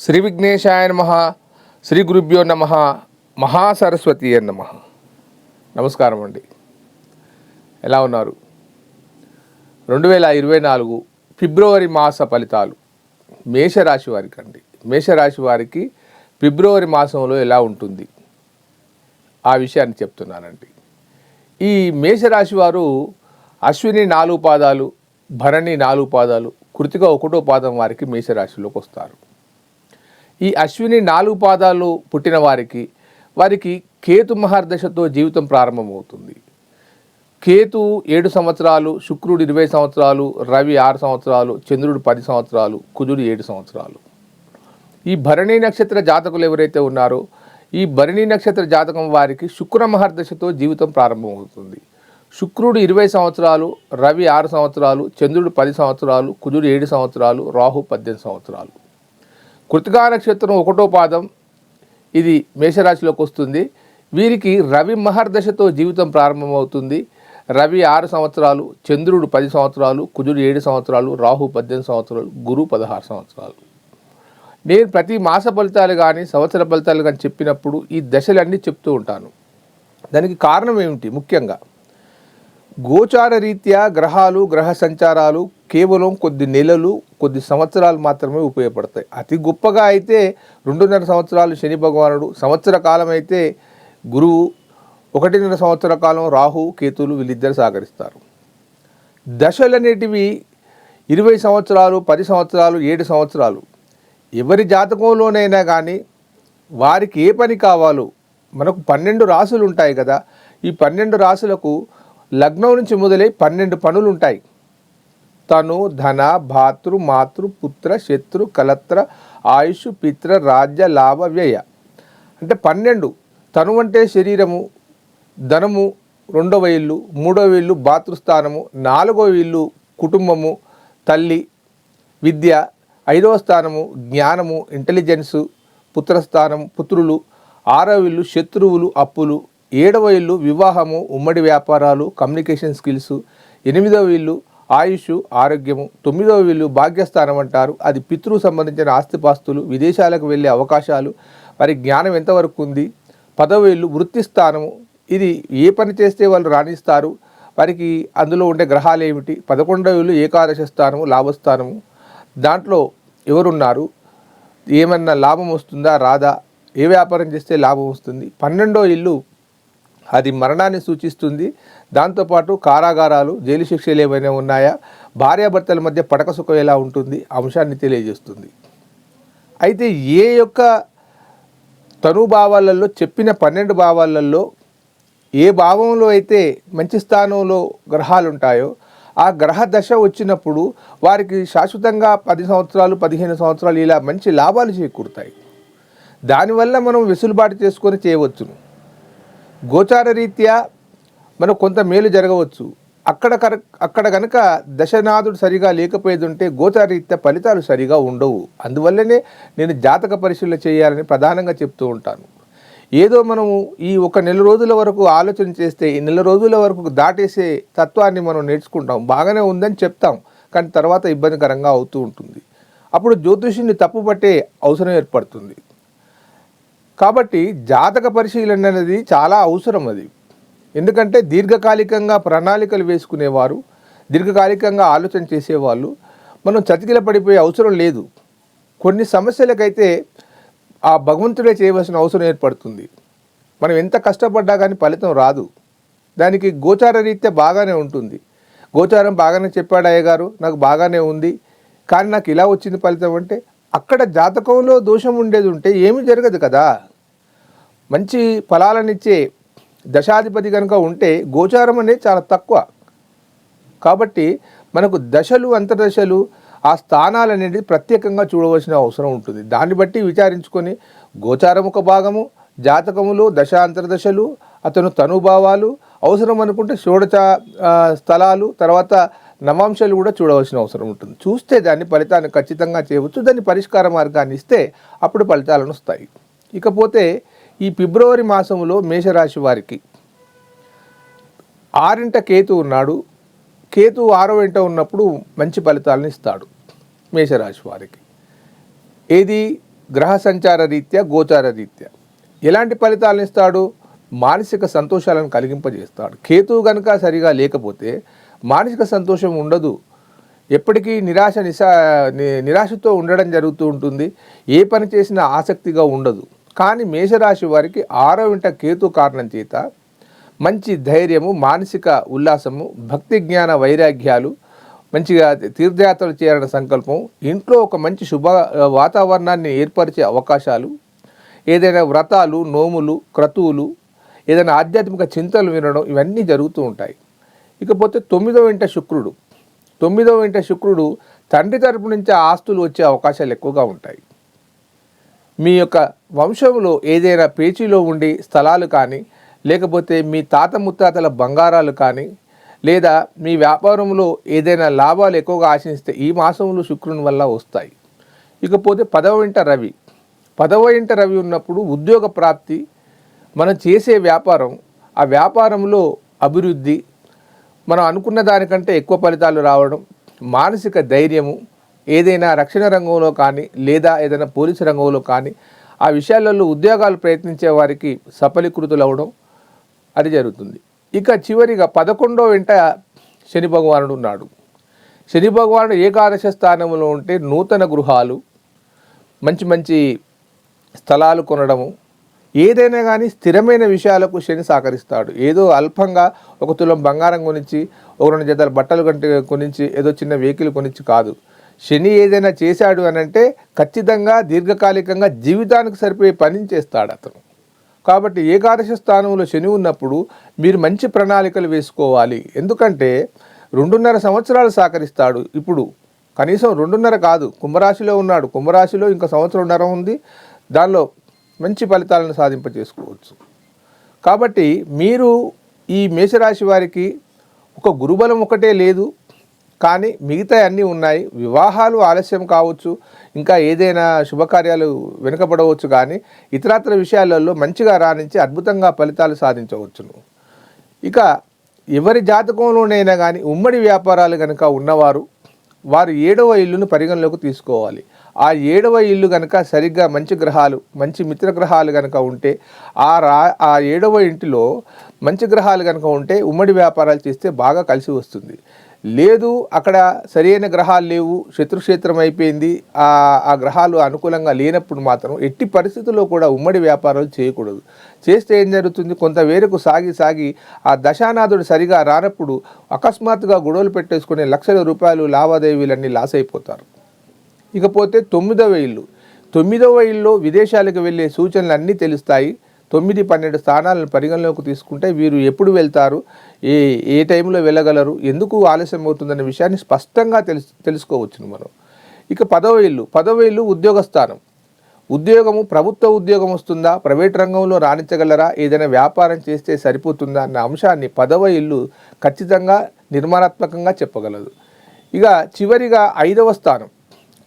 శ్రీ విఘ్నేశాయ నమ శ్రీ గురుభ్యో నమ మహాసరస్వతి నమ. నమస్కారం అండి. ఎలా ఉన్నారు? రెండు వేల ఇరవై నాలుగు ఫిబ్రవరి మాస ఫలితాలు మేషరాశి వారికి అండి మేషరాశి వారికి ఫిబ్రవరి మాసంలో ఎలా ఉంటుంది? ఆ విషయాన్ని చెప్తున్నానండి. ఈ మేషరాశి వారు అశ్విని నాలుగు పాదాలు భరణి నాలుగు పాదాలు కృతిక ఒకటో పాదం వారికి మేషరాశిలోకి వస్తారు. ఈ అశ్విని నాలుగు పాదాలు పుట్టిన వారికి వారికి కేతు మహర్దశతో జీవితం ప్రారంభమవుతుంది. కేతు ఏడు సంవత్సరాలు శుక్రుడు ఇరవై సంవత్సరాలు రవి ఆరు సంవత్సరాలు చంద్రుడు పది సంవత్సరాలు కుజుడు ఏడు సంవత్సరాలు. ఈ భరణి నక్షత్ర జాతకులు ఎవరైతే ఉన్నారో ఈ భరణి నక్షత్ర జాతకం వారికి శుక్ర మహర్దశతో జీవితం ప్రారంభమవుతుంది. శుక్రుడు ఇరవై సంవత్సరాలు రవి ఆరు సంవత్సరాలు చంద్రుడు పది సంవత్సరాలు కుజుడు ఏడు సంవత్సరాలు రాహు పద్దెనిమిది సంవత్సరాలు. కృతికా నక్షత్రం ఒకటో పాదం ఇది మేషరాశిలోకి వస్తుంది. వీరికి రవి మహర్దశతో జీవితం ప్రారంభమవుతుంది. రవి ఆరు సంవత్సరాలు చంద్రుడు పది సంవత్సరాలు కుజుడు ఏడు సంవత్సరాలు రాహు పద్దెనిమిది సంవత్సరాలు గురు పదహారు సంవత్సరాలు. నేను ప్రతి మాస ఫలితాలు కానీ సంవత్సర ఫలితాలు కానీ చెప్పినప్పుడు ఈ దశలన్నీ చెప్తూ ఉంటాను. దానికి కారణం ఏమిటి? ముఖ్యంగా గోచార రీత్యా గ్రహాలు గ్రహ సంచారాలు కేవలం కొద్ది నెలలు కొద్ది సంవత్సరాలు మాత్రమే ఉపయోగపడతాయి. అతి గొప్పగా అయితే రెండున్నర సంవత్సరాలు శని భగవానుడు సంవత్సర కాలం అయితే గురువు ఒకటిన్నర సంవత్సర కాలం రాహు కేతులు వీళ్ళిద్దరు సహకరిస్తారు. దశలు అనేటివి ఇరవై సంవత్సరాలు పది సంవత్సరాలు ఏడు సంవత్సరాలు. ఎవరి జాతకంలోనైనా కానీ వారికి ఏ పని కావాలో మనకు పన్నెండు రాసులు ఉంటాయి కదా ఈ పన్నెండు రాసులకు లగ్నం నుంచి మొదలై పన్నెండు పనులు ఉంటాయి. తను ధన భాతృ మాతృ పుత్ర శత్రు కలత్ర ఆయుష్ పిత్ర రాజ్య లాభ వ్యయ. అంటే పన్నెండు. తను అంటే శరీరము ధనము రెండవ ఇల్లు మూడవ ఇల్లు భాతృస్థానము నాలుగవ ఇల్లు కుటుంబము తల్లి విద్య ఐదవ స్థానము జ్ఞానము ఇంటెలిజెన్సు పుత్రస్థానం పుత్రులు ఆరవ ఇల్లు శత్రువులు అప్పులు ఏడవ ఇల్లు వివాహము ఉమ్మడి వ్యాపారాలు కమ్యూనికేషన్ స్కిల్స్ ఎనిమిదవ ఇల్లు ఆయుష్ ఆరోగ్యము తొమ్మిదవ ఇల్లు భాగ్యస్థానం అంటారు. అది పితృ సంబంధించిన ఆస్తిపాస్తులు విదేశాలకు వెళ్ళే అవకాశాలు. వారి జ్ఞానం ఎంతవరకు ఉంది? పదవ ఇల్లు వృత్తి స్థానము. ఇది ఏ పని చేస్తే వాళ్ళు రాణిస్తారు? వారికి అందులో ఉండే గ్రహాలు ఏమిటి? పదకొండవ ఇల్లు ఏకాదశ స్థానము లాభస్థానము. దాంట్లో ఎవరున్నారు? ఏమన్నా లాభం వస్తుందా? రాదా? ఏ వ్యాపారం చేస్తే లాభం వస్తుంది? పన్నెండో ఇల్లు అది మరణాన్ని సూచిస్తుంది. దాంతోపాటు కారాగారాలు జైలు శిక్షలు ఏమైనా ఉన్నాయా? భార్యాభర్తల మధ్య పడక సుఖం ఎలా ఉంటుంది? అంశాన్ని తెలియజేస్తుంది. అయితే ఏ యొక్క తను భావాలలో చెప్పిన పన్నెండు భావాలలో ఏ భావంలో అయితే మంచి స్థానంలో గ్రహాలు ఉంటాయో ఆ గ్రహ దశ వచ్చినప్పుడు వారికి శాశ్వతంగా పది సంవత్సరాలు పదిహేను సంవత్సరాలు ఇలా మంచి లాభాలు చేకూరుతాయి. దానివల్ల మనం వెసులుబాటు చేసుకొని చేయవచ్చును. గోచార రీత్యా మనకు కొంత మేలు జరగవచ్చు. అక్కడ కర అక్కడ కనుక దశనాథుడు సరిగా లేకపోయేది ఉంటే గోచారీత్యా ఫలితాలు సరిగా ఉండవు. అందువల్లనే నేను జాతక పరిశీలన చేయాలని ప్రధానంగా చెప్తూ ఉంటాను. ఏదో మనము ఈ ఒక నెల రోజుల వరకు ఆలోచన చేస్తే ఈ నెల రోజుల వరకు దాటేసే తత్వాన్ని మనం నేర్చుకుంటాం. బాగానే ఉందని చెప్తాం. కానీ తర్వాత ఇబ్బందికరంగా అవుతూ ఉంటుంది. అప్పుడు జ్యోతిషుని తప్పుపట్టే అవసరం ఏర్పడుతుంది. కాబట్టి జాతక పరిశీలన అనేది చాలా అవసరం అది. ఎందుకంటే దీర్ఘకాలికంగా ప్రణాళికలు వేసుకునేవారు దీర్ఘకాలికంగా ఆలోచన చేసేవాళ్ళు. మనం చతికిల పడిపోయే అవసరం లేదు. కొన్ని సమస్యలకైతే ఆ భగవంతుడే చేయవలసిన అవసరం ఏర్పడుతుంది. మనం ఎంత కష్టపడ్డా కానీ ఫలితం రాదు. దానికి గోచార రీత్యా బాగానే ఉంటుంది. గోచారం బాగానే చెప్పాడు అయ్యగారు నాకు బాగానే ఉంది. కానీ నాకు ఇలా వచ్చింది ఫలితం అంటే అక్కడ జాతకంలో దోషం ఉండేది ఉంటే ఏమీ జరగదు కదా. మంచి ఫలాలనిచ్చే దశాధిపతి కనుక ఉంటే గోచారం అనేది చాలా తక్కువ. కాబట్టి మనకు దశలు అంతర్దశలు ఆ స్థానాలు అనేది ప్రత్యేకంగా చూడవలసిన అవసరం ఉంటుంది. దాన్ని బట్టి విచారించుకొని గోచారం ఒక భాగము జాతకములు దశ అంతర్దశలు అతను తనుభావాలు అవసరం అనుకుంటే షోడచ స్థలాలు తర్వాత నవాంశాలు కూడా చూడవలసిన అవసరం ఉంటుంది. చూస్తే దాన్ని ఫలితాన్ని ఖచ్చితంగా చేయవచ్చు. దాన్ని పరిష్కార మార్గాన్ని ఇస్తే అప్పుడు ఫలితాలను వస్తాయి. ఇకపోతే ఈ ఫిబ్రవరి మాసంలో మేషరాశి వారికి. ఆరింట కేతు ఉన్నాడు. కేతు ఆరో ఇంట ఉన్నప్పుడు మంచి ఫలితాలను ఇస్తాడు మేషరాశి వారికి. ఏది? గ్రహ సంచార రీత్యా గోచార రీత్యా. ఎలాంటి ఫలితాలను ఇస్తాడు? మానసిక సంతోషాలను కలిగింపజేస్తాడు. కేతువు కనుక సరిగా లేకపోతే మానసిక సంతోషం ఉండదు. ఎప్పటికీ నిరాశ నిశా నిరాశతో ఉండడం జరుగుతూ ఉంటుంది. ఏ పని చేసినా ఆసక్తిగా ఉండదు. కానీ మేషరాశి వారికి ఆరో ఇంట కేతు కారణం చేత మంచి ధైర్యము మానసిక ఉల్లాసము భక్తి జ్ఞాన వైరాగ్యాలు మంచిగా తీర్థయాత్రలు చేయాలన్న సంకల్పం ఇంట్లో ఒక మంచి శుభ వాతావరణాన్ని ఏర్పరిచే అవకాశాలు ఏదైనా వ్రతాలు నోములు క్రతువులు ఏదైనా ఆధ్యాత్మిక చింతలు వినడం ఇవన్నీ జరుగుతూ ఉంటాయి. ఇకపోతే తొమ్మిదవ ఇంట శుక్రుడు. తొమ్మిదవ ఇంట శుక్రుడు తండ్రి తరపు నుంచి ఆస్తులు వచ్చే అవకాశాలు ఎక్కువగా ఉంటాయి. మీ యొక్క వంశంలో ఏదైనా పేచీలో ఉండి స్థలాలు కానీ లేకపోతే మీ తాత ముత్తాతల బంగారాలు కానీ లేదా మీ వ్యాపారంలో ఏదైనా లాభాలు ఎక్కువగా ఆశిస్తే ఈ మాసంలో శుక్రుని వల్ల వస్తాయి. ఇకపోతే పదవ ఇంట రవి. పదవ ఇంట రవి ఉన్నప్పుడు ఉద్యోగ ప్రాప్తి మనం చేసే వ్యాపారం ఆ వ్యాపారంలో అభివృద్ధి మనం అనుకున్న దానికంటే ఎక్కువ ఫలితాలు రావడం మానసిక ధైర్యము ఏదైనా రక్షణ రంగంలో కానీ లేదా ఏదైనా పోలీసు రంగంలో కానీ ఆ విషయాలలో ఉద్యోగాలు ప్రయత్నించే వారికి సఫలీకృతులు అవ్వడం అది జరుగుతుంది. ఇక చివరిగా పదకొండో వెంట శని భగవానుడు ఉన్నాడు. శని భగవానుడు ఏకాదశ స్థానంలో ఉంటే నూతన గృహాలు మంచి మంచి స్థలాలు కొనడము ఏదైనా కానీ స్థిరమైన విషయాలకు శని సహకరిస్తాడు. ఏదో అల్పంగా ఒక తులం బంగారం కొనిచ్చి ఒక రెండు జతల బట్టలు కంటే కొనిచ్చి ఏదో చిన్న వెహికల్ కొనిచ్చి కాదు. శని ఏదైనా చేశాడు అని అంటే ఖచ్చితంగా దీర్ఘకాలికంగా జీవితానికి సరిపోయే పని చేస్తాడు అతను. కాబట్టి ఏకాదశ స్థానంలో శని ఉన్నప్పుడు మీరు మంచి ప్రణాళికలు వేసుకోవాలి. ఎందుకంటే రెండున్నర సంవత్సరాలు సహకరిస్తాడు. ఇప్పుడు కనీసం రెండున్నర కాదు కుంభరాశిలో ఉన్నాడు. కుంభరాశిలో ఇంకా సంవత్సరంన్నర ఉంది. దానిలో మంచి ఫలితాలను సాధింపజేసుకోవచ్చు. కాబట్టి మీరు ఈ మేషరాశి వారికి ఒక గురుబలం ఒకటే లేదు. కానీ మిగతా అన్నీ ఉన్నాయి. వివాహాలు ఆలస్యం కావచ్చు ఇంకా ఏదైనా శుభకార్యాలు వెనుకబడవచ్చు కానీ ఇతరత్ర విషయాలలో మంచిగా రాణించి అద్భుతంగా ఫలితాలు సాధించవచ్చును. ఇక ఎవరి జాతకంలోనైనా కానీ ఉమ్మడి వ్యాపారాలు కనుక ఉన్నవారు వారు ఏడవ ఇల్లును పరిగణలోకి తీసుకోవాలి. ఆ ఏడవ ఇల్లు కనుక సరిగ్గా మంచి గ్రహాలు మంచి మిత్ర గ్రహాలు కనుక ఉంటే ఆ రా ఆ ఏడవ ఇంటిలో మంచి గ్రహాలు కనుక ఉంటే ఉమ్మడి వ్యాపారాలు చేస్తే బాగా కలిసి వస్తుంది. లేదు అక్కడ సరైన గ్రహాలు లేవు శత్రుక్షేత్రం అయిపోయింది ఆ గ్రహాలు అనుకూలంగా లేనప్పుడు మాత్రం ఎట్టి పరిస్థితుల్లో కూడా ఉమ్మడి వ్యాపారాలు చేయకూడదు. చేస్తే ఏం జరుగుతుంది? కొంత వేరకు సాగి సాగి ఆ దశానాథుడు సరిగా రానప్పుడు అకస్మాత్తుగా గొడవలు పెట్టేసుకునే లక్షల రూపాయలు లావాదేవీలన్నీ లాస్ అయిపోతారు. ఇకపోతే తొమ్మిదవ ఇల్లు. తొమ్మిదవ ఇల్లు విదేశాలకు వెళ్ళే సూచనలు అన్నీ తెలుస్తాయి. తొమ్మిది పన్నెండు స్థానాలను పరిగణలోకి తీసుకుంటే వీరు ఎప్పుడు వెళ్తారు? ఏ ఏ టైంలో వెళ్ళగలరు? ఎందుకు ఆలస్యం అవుతుందనే విషయాన్ని స్పష్టంగా తెలుసు తెలుసుకోవచ్చును మనం. ఇక పదవ ఇల్లు. పదవ ఇల్లు ఉద్యోగ స్థానం. ఉద్యోగము ప్రభుత్వ ఉద్యోగం వస్తుందా? ప్రైవేట్ రంగంలో రాణించగలరా? ఏదైనా వ్యాపారం చేస్తే సరిపోతుందా? అన్న అంశాన్ని పదవ ఇల్లు ఖచ్చితంగా నిర్మాణాత్మకంగా చెప్పగలదు. ఇక చివరిగా ఐదవ స్థానం.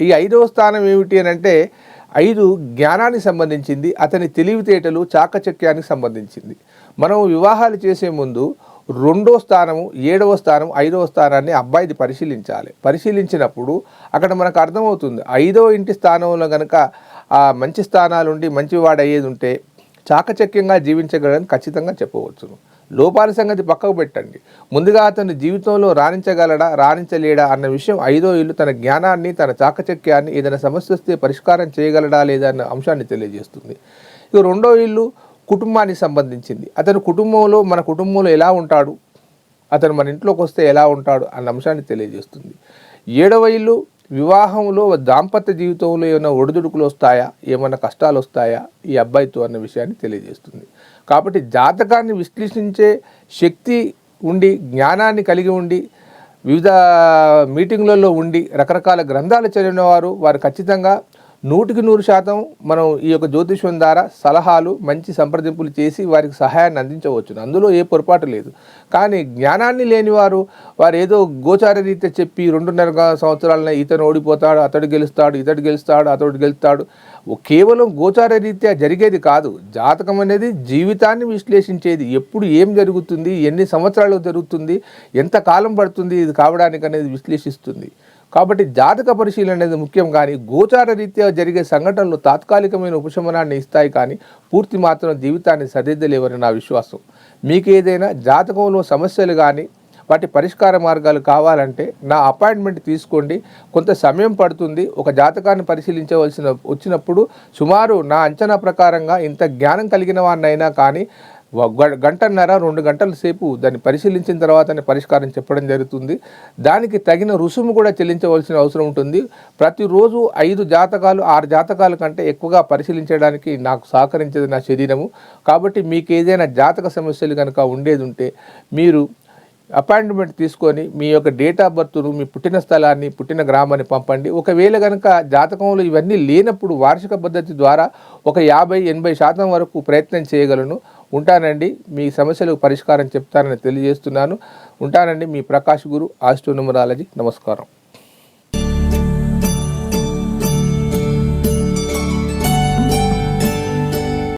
ఈ ఐదవ స్థానం ఏమిటి అని అంటే ఐదు జ్ఞానానికి సంబంధించింది అతని తెలివితేటలు చాకచక్యానికి సంబంధించింది. మనం వివాహాలు చేసే ముందు రెండో స్థానము ఏడవ స్థానం ఐదవ స్థానాన్ని అబ్బాయిది పరిశీలించాలి. పరిశీలించినప్పుడు అక్కడ మనకు అర్థమవుతుంది. ఐదవ ఇంటి స్థానంలో కనుక మంచి స్థానాలు ఉండి మంచివాడు అయ్యేది ఉంటే చాకచక్యంగా జీవించగలని ఖచ్చితంగా చెప్పవచ్చును. లోపాల సంగతి పక్కకు పెట్టండి. ముందుగా అతను జీవితంలో రాణించగలడా రాణించలేడా అన్న విషయం ఐదో ఇల్లు తన జ్ఞానాన్ని తన చాకచక్యాన్ని ఏదైనా సమస్య వస్తే పరిష్కారం చేయగలడా లేదా అన్న అంశాన్ని తెలియజేస్తుంది. ఇక రెండో ఇల్లు కుటుంబానికి సంబంధించింది. అతను కుటుంబంలో మన కుటుంబంలో ఎలా ఉంటాడు? అతను మన ఇంట్లోకి వస్తే ఎలా ఉంటాడు? అన్న అంశాన్ని తెలియజేస్తుంది. ఏడవ ఇల్లు వివాహంలో దాంపత్య జీవితంలో ఏమైనా ఒడిదుడుకులు వస్తాయా? ఏమైనా కష్టాలు వస్తాయా? ఈ అబ్బాయితో అన్న విషయాన్ని తెలియజేస్తుంది. కాబట్టి జాతకాన్ని విశ్లేషించే శక్తి ఉండి జ్ఞానాన్ని కలిగి ఉండి వివిధ మీటింగ్లలో ఉండి రకరకాల గ్రంథాలు చదివిన వారు వారు ఖచ్చితంగా నూటికి నూరు శాతం మనం ఈ యొక్క జ్యోతిష్యం ద్వారా సలహాలు మంచి సంప్రదింపులు చేసి వారికి సహాయాన్ని అందించవచ్చు అందులో ఏ పొరపాటు లేదు. కానీ జ్ఞానాన్ని లేని వారు వారు ఏదో గోచార రీత్యా చెప్పి రెండున్నర సంవత్సరాలన ఇతను ఓడిపోతాడు అతడు గెలుస్తాడు ఇతడు గెలుస్తాడు అతడు గెలుస్తాడు. కేవలం గోచార రీత్యా జరిగేది కాదు. జాతకం అనేది జీవితాన్ని విశ్లేషించేది. ఎప్పుడు ఏం జరుగుతుంది ఎన్ని సంవత్సరాలు జరుగుతుంది ఎంత కాలం పడుతుంది ఇది కావడానికి అనేది విశ్లేషిస్తుంది. కాబట్టి జాతక పరిశీలన అనేది ముఖ్యం కానీ గోచార రీత్యా జరిగే సంఘటనలు తాత్కాలికమైన ఉపశమనాన్ని ఇస్తాయి కానీ పూర్తి మాత్రం జీవితాన్ని సరిదిద్దలేవని నా విశ్వాసం. మీకు ఏదైనా జాతకంలో సమస్యలు కానీ వాటి పరిష్కార మార్గాలు కావాలంటే నా అపాయింట్మెంట్ తీసుకోండి. కొంత సమయం పడుతుంది ఒక జాతకాన్ని పరిశీలించవలసిన వచ్చినప్పుడు సుమారు నా అంచనా ప్రకారంగా ఇంత జ్ఞానం కలిగిన వాడినైనా కానీ గంటన్నర రెండు గంటల సేపు దాన్ని పరిశీలించిన తర్వాతనే పరిష్కారం చెప్పడం జరుగుతుంది. దానికి తగిన రుసుము కూడా చెల్లించవలసిన అవసరం ఉంటుంది. ప్రతిరోజు ఐదు జాతకాలు ఆరు జాతకాల కంటే ఎక్కువగా పరిశీలించడానికి నాకు సహకరించేది నా శరీరము. కాబట్టి మీకు ఏదైనా జాతక సమస్యలు కనుక ఉండేది ఉంటే మీరు అపాయింట్మెంట్ తీసుకొని మీ యొక్క డేట్ ఆఫ్ బర్త్ను మీ పుట్టిన స్థలాన్ని పుట్టిన గ్రామాన్ని పంపండి. ఒకవేళ కనుక జాతకంలో ఇవన్నీ లేనప్పుడు వార్షిక పద్ధతి ద్వారా ఒక యాభై ఎనభై శాతం వరకు ప్రయత్నం చేయగలను. ఉంటానండి. మీ సమస్యలకు పరిష్కారం చెప్తానని తెలియజేస్తున్నాను. ఉంటానండి మీ ప్రకాష్ గురు ఆస్ట్రోనుమరాలజీ. నమస్కారం.